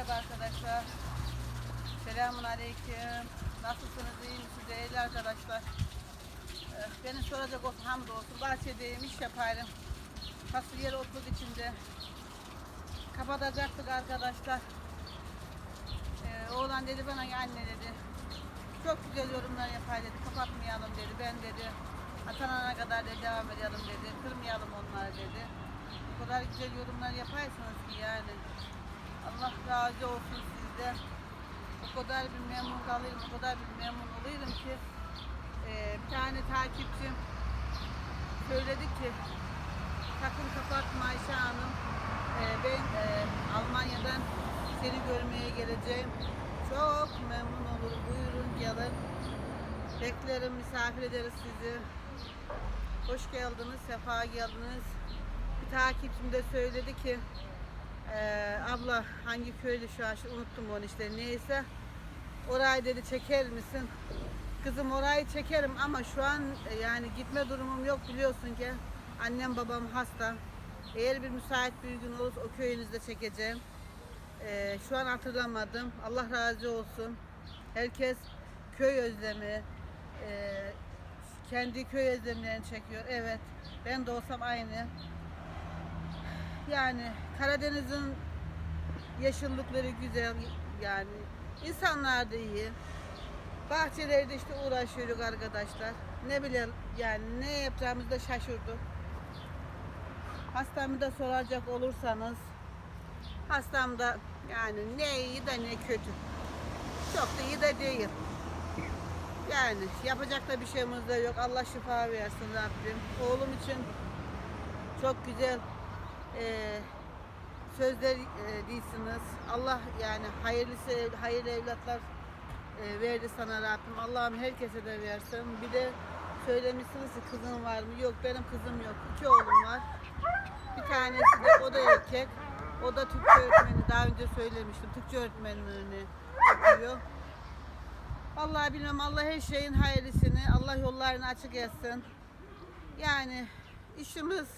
Merhaba arkadaşlar. Selamun Aleyküm. Nasılsınız? iyi misiniz? Değerli arkadaşlar. Ee, Beni soracak olsun hamdolsun. Bahçedeyim, iş yaparım. Fasulyeler otluk içinde. Kapatacaktık arkadaşlar. Ee, oğlan dedi bana anne dedi. Çok güzel yorumlar yapar dedi. Kapatmayalım dedi. Ben dedi. Atanana kadar dedi, devam edelim dedi. Kırmayalım onları dedi. O kadar güzel yorumlar yaparsınız ki yani. Allah razı olsun sizden. O kadar bir memnun kalıyorum, o kadar bir memnun oluyorum ki e, bir tane takipçim söyledi ki sakın kapatma Ayşe Hanım. E, ben e, Almanya'dan seni görmeye geleceğim. Çok memnun olurum. Buyurun gelin. Beklerim, misafir ederiz sizi. Hoş geldiniz, sefa geldiniz. Bir takipçim de söyledi ki ee, abla hangi köylü şu an unuttum onu işte neyse orayı dedi çeker misin? Kızım orayı çekerim ama şu an e, yani gitme durumum yok biliyorsun ki annem babam hasta. Eğer bir müsait bir gün olursa o köyünüzde çekeceğim. Ee, şu an hatırlamadım. Allah razı olsun. Herkes köy özlemi, e, kendi köy özlemlerini çekiyor. Evet, ben de olsam aynı. Yani Karadeniz'in yeşillikleri güzel yani insanlar da iyi. Bahçelerde işte uğraşıyoruz arkadaşlar. Ne bileyim yani ne yapacağımızı da şaşırdık. Hastamı da soracak olursanız hastamda yani ne iyi de ne kötü. Çok da iyi de değil. Yani yapacak da bir şeyimiz de yok. Allah şifa versin Rabbim. Oğlum için çok güzel eee sözler eee, değilsiniz. Allah yani hayırlısı hayırlı evlatlar eee, verdi sana Rabbim. Allah'ım herkese de versin. Bir de söylemişsiniz ki kızın var mı? Yok benim kızım yok. İki oğlum var. Bir tanesi de o da erkek. O da Türkçe öğretmeni. Daha önce söylemiştim. Türkçe öğretmenliğini okuyor. Vallahi bilmem Allah her şeyin hayırlısını, Allah yollarını açık etsin. Yani işimiz,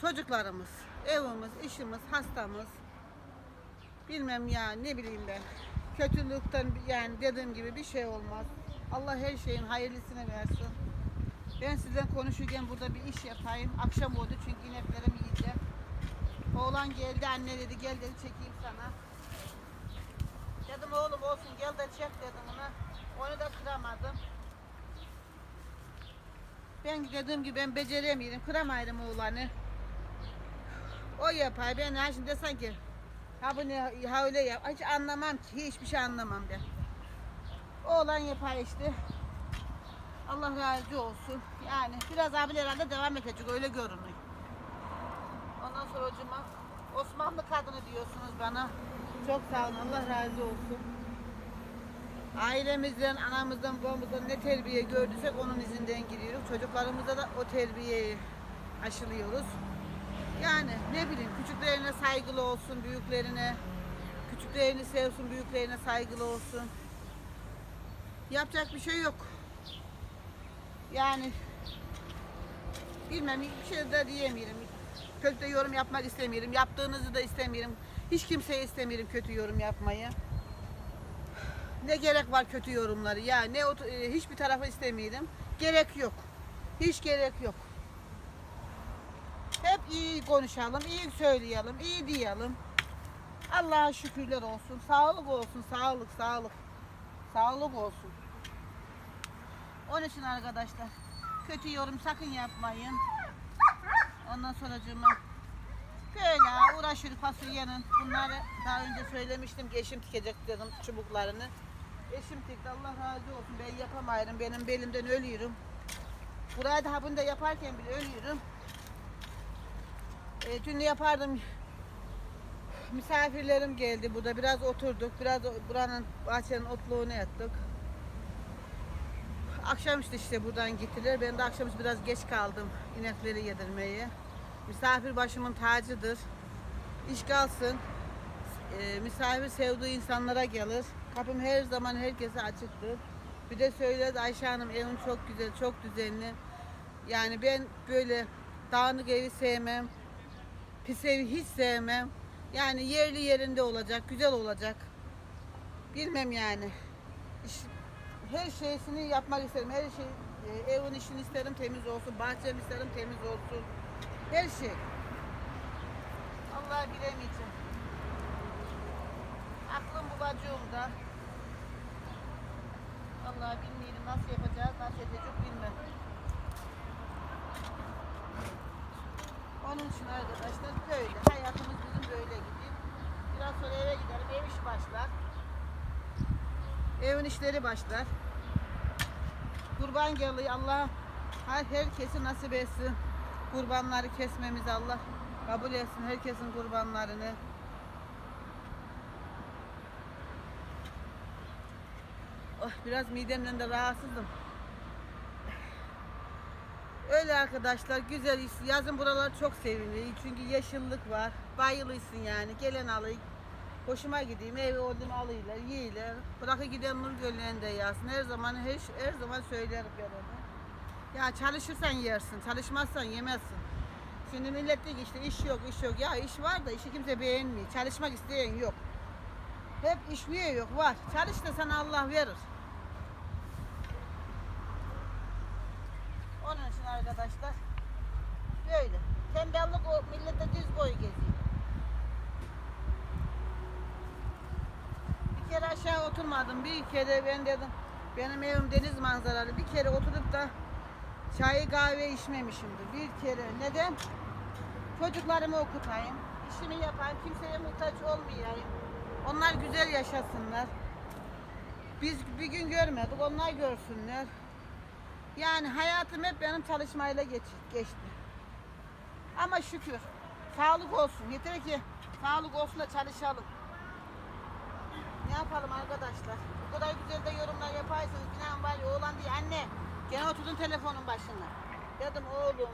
çocuklarımız, evimiz, işimiz, hastamız. Bilmem ya ne bileyim ben. Kötülükten yani dediğim gibi bir şey olmaz. Allah her şeyin hayırlısını versin. Ben sizden konuşurken burada bir iş yapayım. Akşam oldu çünkü ineklerim yiyeceğim. Oğlan geldi anne dedi gel dedi çekeyim sana. Dedim oğlum olsun gel de çek dedim ona. Onu da kıramadım. Ben dediğim gibi ben beceremiyorum. Kıramayırım oğlanı. O yapar. Ben ha şimdi sanki ha bu ne ha öyle yap. Hiç anlamam ki. Hiçbir şey anlamam ben. Oğlan yapar işte. Allah razı olsun. Yani biraz abi herhalde devam edecek. Öyle görünüyor. Ondan sonra hocama Osmanlı kadını diyorsunuz bana. Çok sağ olun. Allah razı olsun. Ailemizden, anamızdan, babamızdan ne terbiye gördüysek onun izinden gidiyoruz. Çocuklarımıza da o terbiyeyi aşılıyoruz. Yani ne bileyim küçüklerine saygılı olsun, büyüklerine. Küçüklerini sevsin, büyüklerine saygılı olsun. Yapacak bir şey yok. Yani bilmem bir şey de diyemiyorum. Kötü yorum yapmak istemiyorum. Yaptığınızı da istemiyorum. Hiç kimseye istemiyorum kötü yorum yapmayı. Ne gerek var kötü yorumları ya ne e, hiçbir tarafa istemiyorum. Gerek yok. Hiç gerek yok. İyi konuşalım, iyi söyleyelim, iyi diyelim. Allah'a şükürler olsun. Sağlık olsun, sağlık, sağlık. Sağlık olsun. Onun için arkadaşlar kötü yorum sakın yapmayın. Ondan sonra böyle uğraşıyoruz fasulyenin. Bunları daha önce söylemiştim ki eşim tikecek dedim çubuklarını. Eşim tikti Allah razı olsun ben yapamayırım benim belimden ölüyorum. Burayı da bunu da yaparken bile ölüyorum. E, dün yapardım. Misafirlerim geldi burada biraz oturduk biraz buranın bahçenin otluğunu ettik. Akşamüstü işte buradan gittiler. Ben de akşamüstü biraz geç kaldım inekleri yedirmeye. Misafir başımın tacıdır. İş kalsın. Ee, misafir sevdiği insanlara gelir. Kapım her zaman herkese açıktır. Bir de söyledi Ayşe Hanım evin çok güzel, çok düzenli. Yani ben böyle dağınık evi sevmem. Pis hiç sevmem. Yani yerli yerinde olacak, güzel olacak. Bilmem yani. Her şeysini yapmak isterim. Her şey, e, evin işini isterim temiz olsun, bahçem isterim temiz olsun. Her şey. Allah bilemeyeceğim. Aklım bu bacığımda. Allah bilmiyorum nasıl yapacağız, nasıl edecek bilmem. Onun için arkadaşlar böyle. Hayatımız bizim böyle gidiyor. Biraz sonra eve gidelim. Ev işi başlar. Evin işleri başlar. Kurban geliyor. Allah her herkesi nasip etsin. Kurbanları kesmemizi Allah kabul etsin. Herkesin kurbanlarını. Oh, biraz midemden de rahatsızım. Öyle arkadaşlar güzel iş. Yazın buralar çok sevimli. Çünkü yeşillik var. Bayılıyorsun yani. Gelen alıyor. Hoşuma gideyim. Evi oldum alıyorlar, yiyorlar. Bırakı giden Nur Gölü'nde yazsın. Her zaman her, her zaman söylerim ben onu. Ya çalışırsan yersin, çalışmazsan yemezsin. Şimdi millet diyor işte iş yok, iş yok. Ya iş var da işi kimse beğenmiyor. Çalışmak isteyen yok. Hep iş niye yok? Var. Çalış da sana Allah verir. Onun için arkadaşlar böyle. Tembellik o millete düz boyu geziyor. Bir kere aşağı oturmadım. Bir kere ben dedim benim evim deniz manzaralı. Bir kere oturup da çayı kahve içmemişimdir. Bir kere. Neden? Çocuklarımı okutayım. işimi yapayım. Kimseye muhtaç olmayayım. Onlar güzel yaşasınlar. Biz bir gün görmedik. Onlar görsünler. Yani hayatım hep benim çalışmayla geç, geçti. Ama şükür. Sağlık olsun. Yeter ki sağlık olsun da çalışalım. Ne yapalım arkadaşlar? Bu kadar güzel de yorumlar yaparsanız inan var ya oğlan diye anne gene oturdun telefonun başına. Dedim oğlum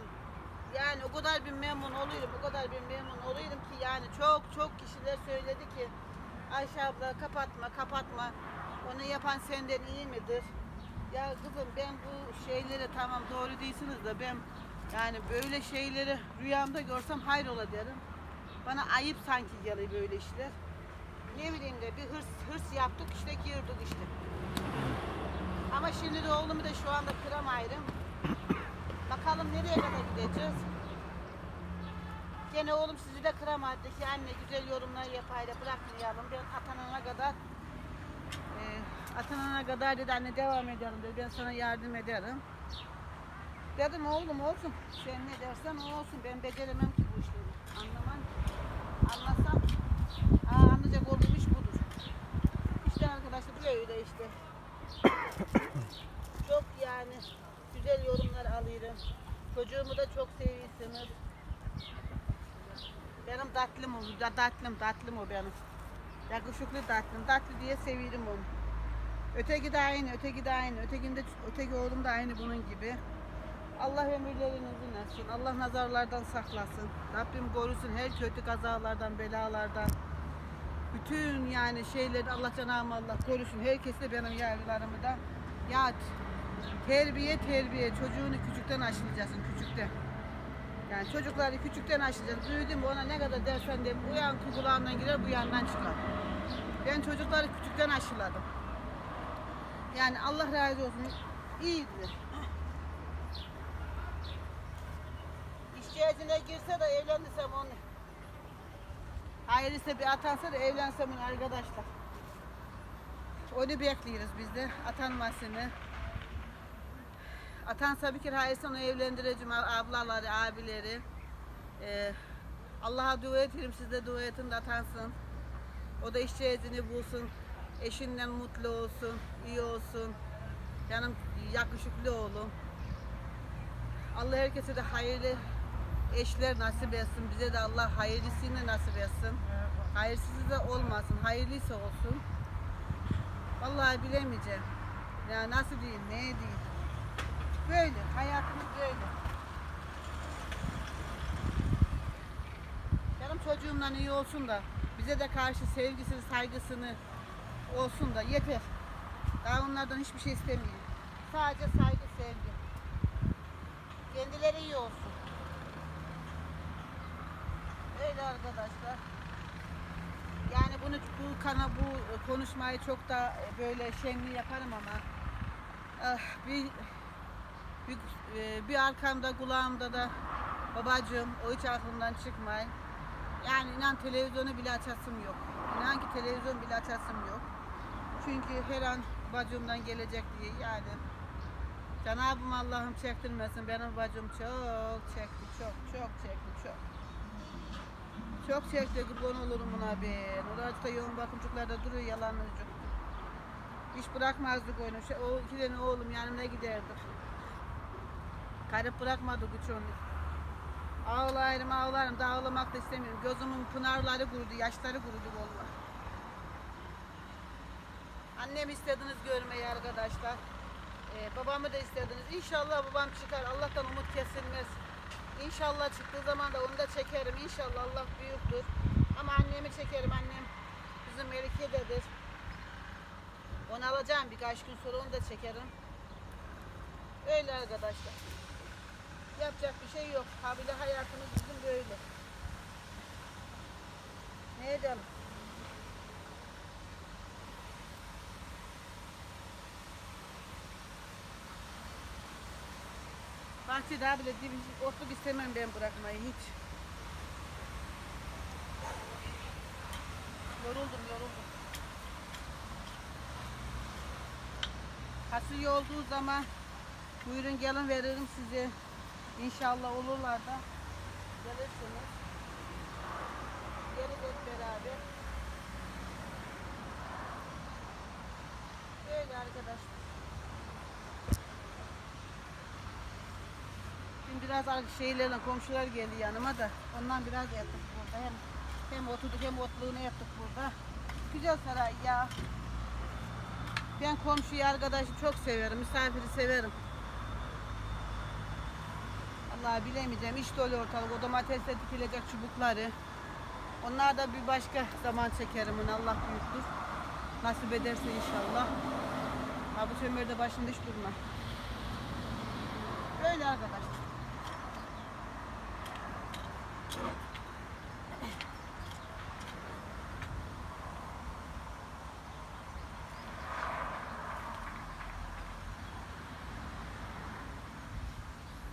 yani o kadar bir memnun oluyorum, o kadar bir memnun oluyorum ki yani çok çok kişiler söyledi ki Ayşe abla kapatma kapatma onu yapan senden iyi midir? Ya kızım ben bu şeylere tamam doğru değilsiniz de ben yani böyle şeyleri rüyamda görsem hayrola derim. Bana ayıp sanki geliyor böyle işler. Ne bileyim de bir hırs hırs yaptık işte girdik işte. Ama şimdi de oğlumu da şu anda kıramayırım. Bakalım nereye kadar gideceğiz. Gene oğlum sizi de kıramadı ki anne güzel yorumlar yapayla bırakmayalım. Ben atanana kadar e, atanana kadar dedi anne devam edelim dedi. Ben sana yardım ederim. Dedim oğlum olsun. Sen ne dersen o olsun. Ben beceremem ki bu işleri. Anlamam ki. Anlasam aa, anlayacak olduğum iş budur. İşte arkadaşlar böyle işte. çok yani güzel yorumlar alıyorum. Çocuğumu da çok seviyorsunuz. Benim tatlım o, tatlım, tatlım o benim. Yakışıklı tatlım, tatlı diye seviyorum onu. Öteki de aynı, öteki de aynı, ötekinde, öteki oğlum da aynı bunun gibi. Allah ömürlerini uzun. Allah nazarlardan saklasın. Rabbim korusun her kötü kazalardan, belalardan. Bütün yani şeyleri Allah Cenab-ı Allah korusun. Herkes de benim yavrularımı da. Ya terbiye terbiye çocuğunu küçükten aşılayacaksın küçükten. Yani çocukları küçükten aşılayacağız. Büyüdü mü ona ne kadar dersen de bu yan kulağından girer bu yandan çıkar. Ben çocukları küçükten aşıladım. Yani Allah razı olsun. İyidir. İşçi girse de evlensem onu. Hayırlısı bir atansa da evlensem onu arkadaşlar. Onu bekliyoruz biz de atanmasını. Atansa bir kere hayırlısı onu evlendireceğim ablaları, abileri. Ee, Allah'a dua ederim siz de dua edin de atansın. O da işçi bulsun. Eşinden mutlu olsun, iyi olsun. Yanım yakışıklı oğlum. Allah herkese de hayırlı eşler nasip etsin. Bize de Allah hayırlısını nasip etsin. Hayırsız da olmasın. Hayırlıysa olsun. Vallahi bilemeyeceğim. Ya nasıl diyeyim, ne diyeyim. Böyle, hayatımız böyle. Benim çocuğumla iyi olsun da bize de karşı sevgisini, saygısını olsun da yeter. Daha onlardan hiçbir şey istemiyorum. Sadece saygı, sevgi. Kendileri iyi olsun. Öyle arkadaşlar. bunu bu kana bu konuşmayı çok da böyle şenli yaparım ama ah, bir bir, e, bir arkamda kulağımda da babacığım o hiç aklımdan çıkmay. Yani inan televizyonu bile açasım yok. İnan ki televizyon bile açasım yok. Çünkü her an bacımdan gelecek diye yani Cenab-ım Allah'ım çektirmesin. Benim bacım çok çekti, çok, çok çekti, çok. Çok çekti, kurban olurum buna ben. Orada yoğun bakımcıklarda duruyor yalan ucuk. Hiç bırakmazdık onu. Şey, o iki tane oğlum yanımda giderdik. Karıp bırakmadık üç onu. Ağlarım ağlarım da ağlamak da istemiyorum. Gözümün pınarları kurudu, yaşları kurudu vallahi. Annem istediniz görmeyi arkadaşlar. Ee, babamı da istediniz. İnşallah babam çıkar. Allah'tan umut kesilmez. İnşallah çıktığı zaman da onu da çekerim. İnşallah Allah büyüktür. Ama annemi çekerim. Annem bizim Melike'dedir. Onu alacağım birkaç gün sonra onu da çekerim. Öyle arkadaşlar. Yapacak bir şey yok. Habile hayatımız bizim böyle. Ne edelim? Bahçede abi de dibi otluk istemem ben bırakmayı hiç. Yoruldum yoruldum. Fasulye olduğu zaman buyurun gelin veririm size. İnşallah olurlar da gelirsiniz. Gelin hep beraber. Böyle arkadaşlar. Şimdi biraz şeylerle komşular geldi yanıma da ondan biraz yaptık burada. Hem, hem oturduk hem otluğunu yaptık burada. Güzel saray ya. Ben komşuyu arkadaşı çok severim. Misafiri severim. Allah bilemeyeceğim. İş dolu ortalık. O domatesle dikilecek çubukları. Onlar da bir başka zaman çekerim. Allah büyüktür. Nasip ederse inşallah. Ha bu sömürde başında hiç durma. Böyle arkadaşlar.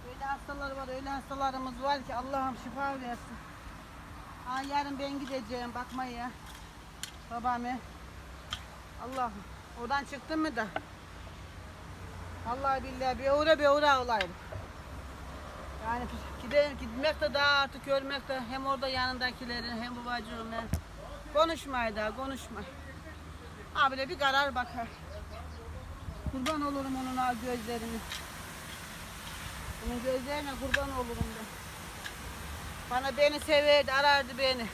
Öyle hastalar var, öyle hastalarımız var ki Allah'ım şifa versin. Ha, yarın ben gideceğim bakmaya. Babamı. Allah'ım. Oradan çıktın mı da? Vallahi billahi bir uğra bir uğra olayım. Yani gide, gitmek de daha artık görmek de hem orada yanındakilerin hem babacığımla. Konuşmayı da konuşma. Abi de bir karar bakar. Kurban olurum onun gözlerini. Onun gözlerine kurban olurum ben. Bana beni severdi, arardı beni.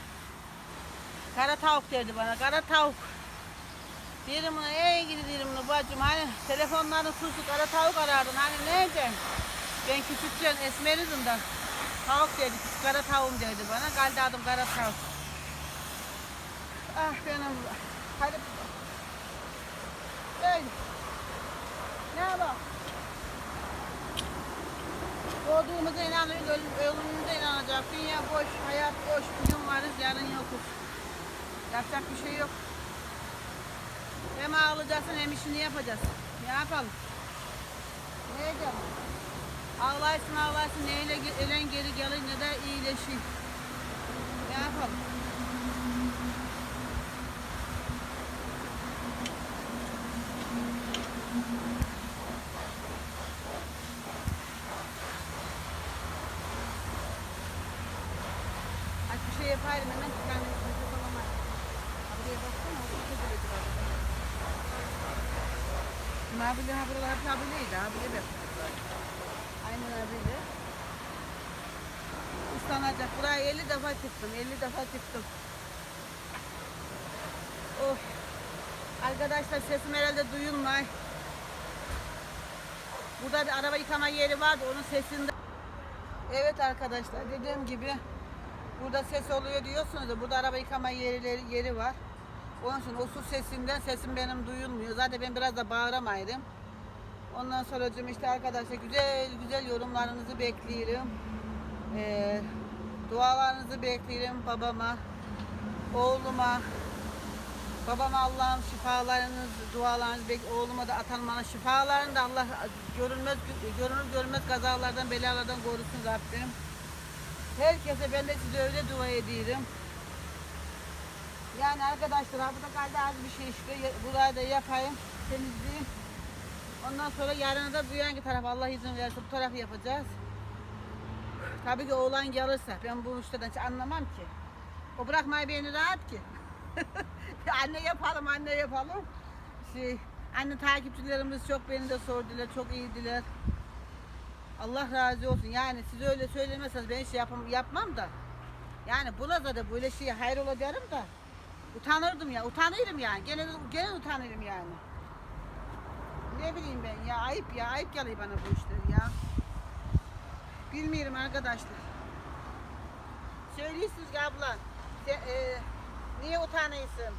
Kara tavuk derdi bana, kara tavuk. Dedim ona, ey gidi dedim ona bacım hani telefonların susu kara tavuk arardın hani nerede? Ben küçükken esmeriydim de tavuk dedi, kara tavuğum derdi bana. Kaldı adım kara tavuk. Ah benim, hadi. Böyle. Ne yapalım? Doğduğumuza inanıyoruz, öl- ölümümüze inanacak. Dünya boş, hayat boş. Bugün varız, yarın yokuz. Yapacak bir şey yok. Hem ağlayacaksın hem işini yapacaksın. Ne yapalım? Ne edelim? Ağlaysın ağlaysın neyle ge- elen geri gelir ne de iyileşir. Ne yapalım? Aç bir şey yapayım hemen kendimi nefes alamayım. Abiye baksana o çok güzel arada. Mabili ha buralar hep abileydi. Abile de. Aynen abile. Islanacak. Buraya 50 defa çıktım. 50 defa çıktım. Of. Arkadaşlar sesim herhalde duyulmay. Burada bir araba yıkama yeri vardı. Onun sesinde. Evet arkadaşlar dediğim gibi burada ses oluyor diyorsunuz da burada araba yıkama yeri, yeri var. Onun için o su sesinden sesim benim duyulmuyor. Zaten ben biraz da bağıramaydım. Ondan sonra işte arkadaşlar güzel güzel yorumlarınızı bekliyorum. Ee, dualarınızı bekliyorum babama, oğluma, Babama Allah'ım şifalarınız, dualarınız, bek- oğluma da atanmana şifalarını da Allah görünmez, görünür görünmez kazalardan, belalardan korusun Rabbim. Herkese ben de size öyle dua ediyorum. Yani arkadaşlar ha bu da kaldı az bir şey işte. Burayı da yapayım, temizleyeyim. Ondan sonra yarın da yanki taraf Allah izin verirse bu tarafı yapacağız. Tabii ki oğlan gelirse ben bu işlerden hiç anlamam ki. O bırakmayı beni rahat ki. anne yapalım, anne yapalım. Şey, anne takipçilerimiz çok beni de sordular, çok iyiydiler. Allah razı olsun. Yani siz öyle söylemezseniz ben şey yapam, yapmam da. Yani buna da böyle şey hayır ola derim da. Utanırdım ya, utanırım yani. Gene, gene utanırım yani. Ne bileyim ben ya, ayıp ya, ayıp geliyor bana bu işler ya. Bilmiyorum arkadaşlar. Söylüyorsunuz ki abla, sen, e, niye utanıyorsun?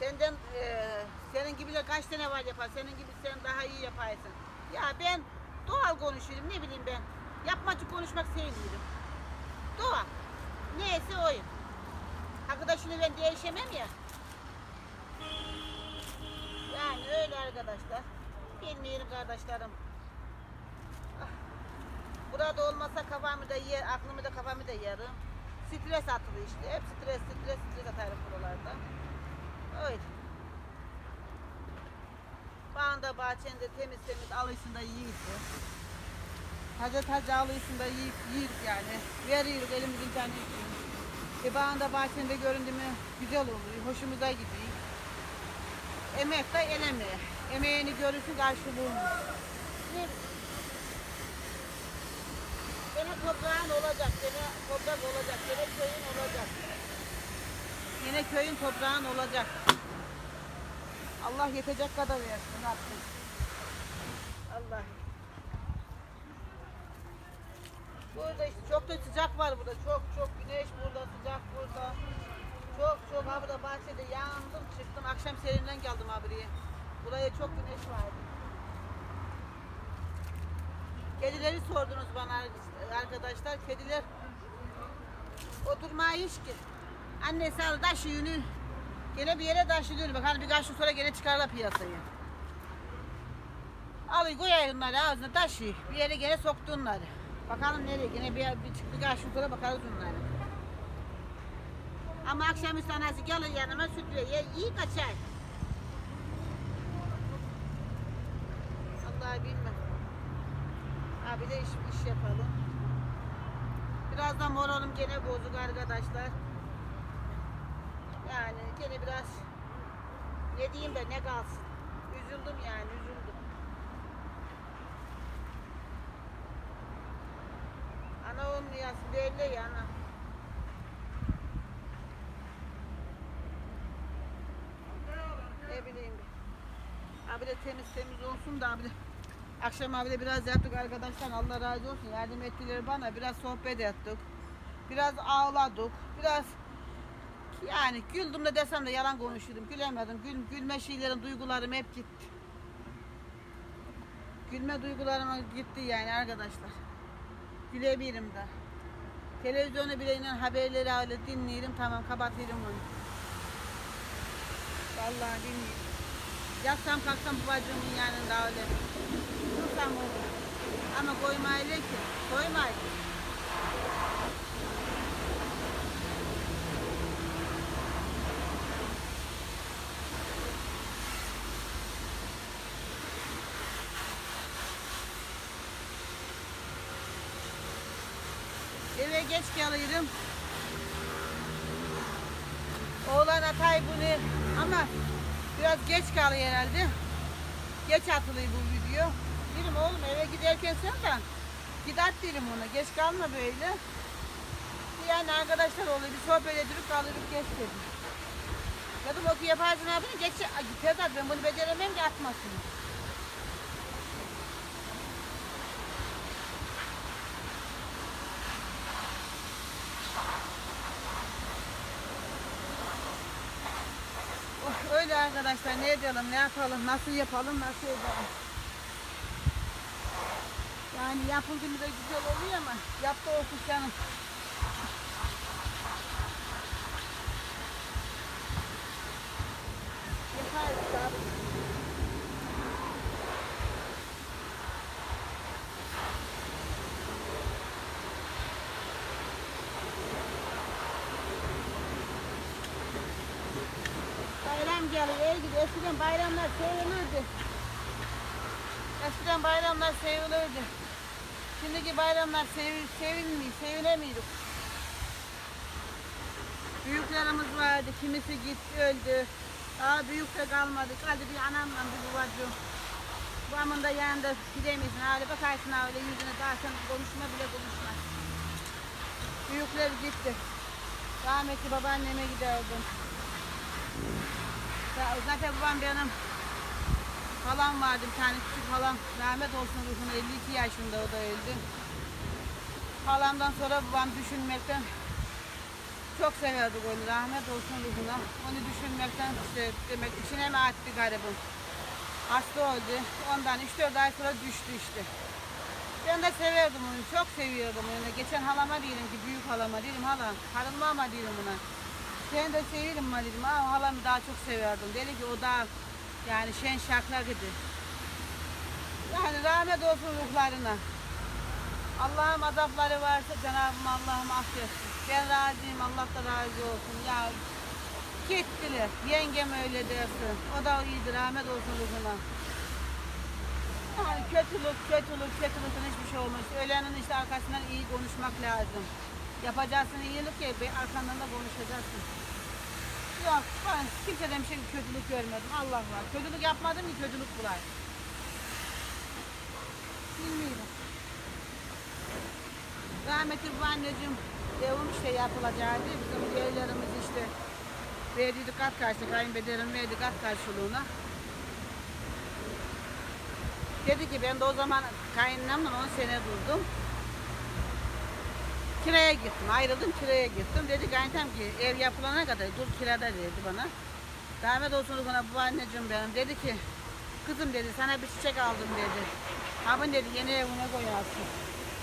Senden, e, senin gibiler kaç tane var yapar, senin gibi sen daha iyi yaparsın. Ya ben doğal konuşuyorum, ne bileyim ben. Yapmacık konuşmak sevmiyorum. Doğal. Neyse oyun. Arkadaşını ben değişemem ya. Yani öyle arkadaşlar. Bilmiyorum kardeşlerim. Burada olmasa kafamı da yer, aklımı da kafamı da yerim. Stres atılıyor işte. Hep stres, stres, stres atarım buralarda. Öyle. Bağında bahçende temiz temiz alışında yiyorsun. Taze taze alışında yiyip yiyoruz yani. Veriyoruz elimizin tane E bağında bahçende göründü mü güzel oluyor. Hoşumuza gidiyor. Emek de el emeği. Emeğini görürsün karşılığını. Ne Gene toprağın olacak, gene toprak olacak, gene köyün olacak. Yine köyün toprağın olacak. Allah yetecek kadar versin Rabbim. Allah. Burada işte çok da sıcak var burada. Çok çok güneş burada, sıcak burada. Çok çok ha burada bahçede yandım çıktım. Akşam serinden geldim ha buraya. Çok güneş vardı. Kedileri sordunuz bana arkadaşlar. Kediler oturmayı hiç ki. Annesi aldı taşıyını. Gene bir yere taşıyor. Bak hani birkaç gün sonra gene çıkarlar piyasaya. Alıyor koyuyor onları ağzına taşıyor. Bir yere gene soktu onları. Bakalım nereye gene bir, bir çıktı birkaç gün sonra bakarız onlara. Ama akşamüstü anası gelir yanıma süt veriyor. İyi kaçar. Allah bilmem. Abi de iş, iş yapalım. Birazdan moralim gene bozuk arkadaşlar. Yani gene biraz ne diyeyim de ne kalsın. Üzüldüm yani üzüldüm. Ana olmayasın belli ya ana. Ne. Abi de temiz temiz olsun da abi Akşam abi de biraz yaptık arkadaşlar. Allah razı olsun. Yardım ettiler bana. Biraz sohbet ettik. Biraz ağladık. Biraz yani güldüm de desem de yalan konuşurum. Gülemedim. Gül, gülme şeylerin duygularım hep gitti. Gülme duygularım gitti yani arkadaşlar. Gülebilirim de. Televizyonu bile inen haberleri öyle dinleyelim tamam kapatırım onu. Vallahi dinleyelim. Yatsam kalksam babacığımın yanında öyle. Dursam olur. Ama koymayla ki. Koymayla. Eve geç gelirim. Oğlan atay bunu ama biraz geç kalıyor herhalde. Geç atılıyor bu video. Dedim oğlum eve giderken sen de git at dedim ona. Geç kalma böyle. Yani arkadaşlar oluyor bir sohbet edip kalırıp geç dedim. Dedim o ki yaparsın abini geç. Ay, Tezat ben bunu beceremem ki atmasın. Oh, öyle arkadaşlar ne edelim ne yapalım nasıl yapalım nasıl edelim. Yani yapıldı mı da güzel oluyor ama yaptı olsun canım. gelir, el gibi. Eskiden bayramlar sevilirdi. Eskiden bayramlar sevilirdi. Şimdiki bayramlar sevil, sevilmiyor, sevilemiyor. Büyüklerimiz vardı, kimisi gitti, öldü. Daha büyük de kalmadı. Kaldı bir anamla bir babacığım. Babamın da yanında gidemezsin. Hali bakarsın öyle yüzüne dersen konuşma bile konuşmaz. Büyükler gitti. Rahmetli babaanneme giderdim. Zaten babam benim halam vardı bir tane küçük halam. Rahmet olsun ruhuna 52 yaşında o da öldü. Halamdan sonra babam düşünmekten çok severdik onu. Rahmet olsun ruhuna. Onu düşünmekten işte demek içine mi attı garibim. Hasta oldu. Ondan 3-4 ay sonra düştü işte. Ben de severdim onu. Çok seviyordum onu. Geçen halama diyelim ki büyük halama dedim hala. Karınma ama diyelim ona. Sen de severim mi dedim. Aa, halamı daha çok severdim. Dedi ki o da yani şen şakrak idi. Yani rahmet olsun ruhlarına. Allah'ım azapları varsa Cenab-ım Allah'ım affetsin. Ben razıyım. Allah da razı olsun. Ya gittiler. Yengem öyle dersin. O da iyidir. Rahmet olsun ruhuna. Yani kötülük, kötülük, kötülükten hiçbir şey olmaz. Ölenin işte arkasından iyi konuşmak lazım. Yapacaksın iyilik ya, arkandan da konuşacaksın. Yok, ben kimseden bir şey kötülük görmedim. Allah var. Kötülük yapmadım ki kötülük bulay. Bilmiyorum. Rahmetli bu anneciğim evim işte yapılacaktı. Bizim evlerimiz işte verdiydik kat karşılığı, kayınbederim verdi kat karşılığına. Dedi ki ben de o zaman kayınlamla 10 sene durdum. Kiraya gittim, ayrıldım kiraya gittim. Dedi kayıntam ki ev yapılana kadar dur kirada dedi bana. Rahmet olsun bana bu anneciğim benim. Dedi ki kızım dedi sana bir çiçek aldım dedi. Abin dedi yeni evine koyarsın.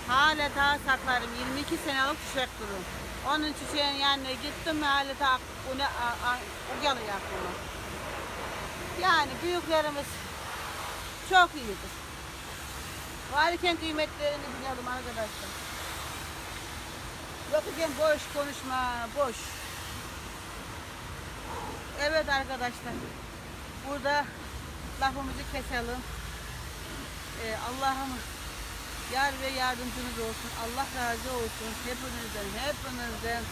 Hala ta saklarım 22 senelik çiçek durur. Onun çiçeğin yanına gittim hala ta onu o geliyor aklıma. Yani büyüklerimiz çok iyidir. Varken kıymetlerini bilelim arkadaşlar. Yok boş konuşma, boş. Evet arkadaşlar. Burada lafımızı keselim. Ee, Allah'ım yar ve yardımcınız olsun. Allah razı olsun. Hepinizden, hepinizden.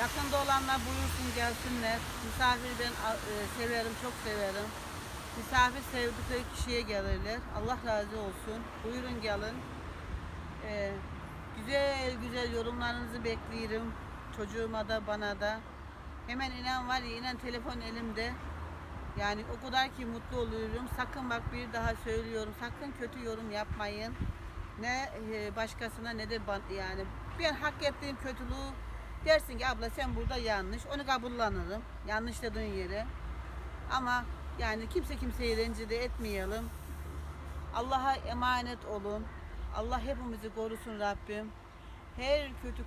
Yakında olanlar buyursun gelsinler. Misafir ben e, severim, çok severim. Misafir sevdikleri kişiye gelirler. Allah razı olsun. Buyurun gelin. Ee, güzel güzel yorumlarınızı bekliyorum. Çocuğuma da bana da. Hemen inan var ya inan telefon elimde. Yani o kadar ki mutlu oluyorum. Sakın bak bir daha söylüyorum. Sakın kötü yorum yapmayın. Ne e, başkasına ne de yani ben hak ettiğim kötülüğü dersin ki abla sen burada yanlış. Onu kabullanırım. Yanlışladığın yere. Ama yani kimse kimseyi rencide etmeyelim. Allah'a emanet olun. Allah hepimizi korusun Rabbim. Her kötü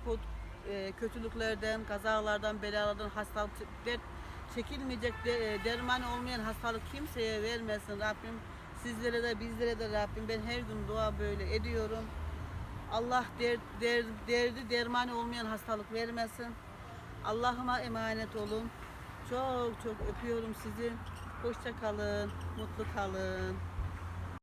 e, kötülüklerden, kazalardan, belalardan, hastalık dert çekilmeyecek e, derman olmayan hastalık kimseye vermesin Rabbim. Sizlere de bizlere de Rabbim ben her gün dua böyle ediyorum. Allah der, der, derdi dermanı olmayan hastalık vermesin. Allah'ıma emanet olun. Çok çok öpüyorum sizi. Hoşça kalın, mutlu kalın.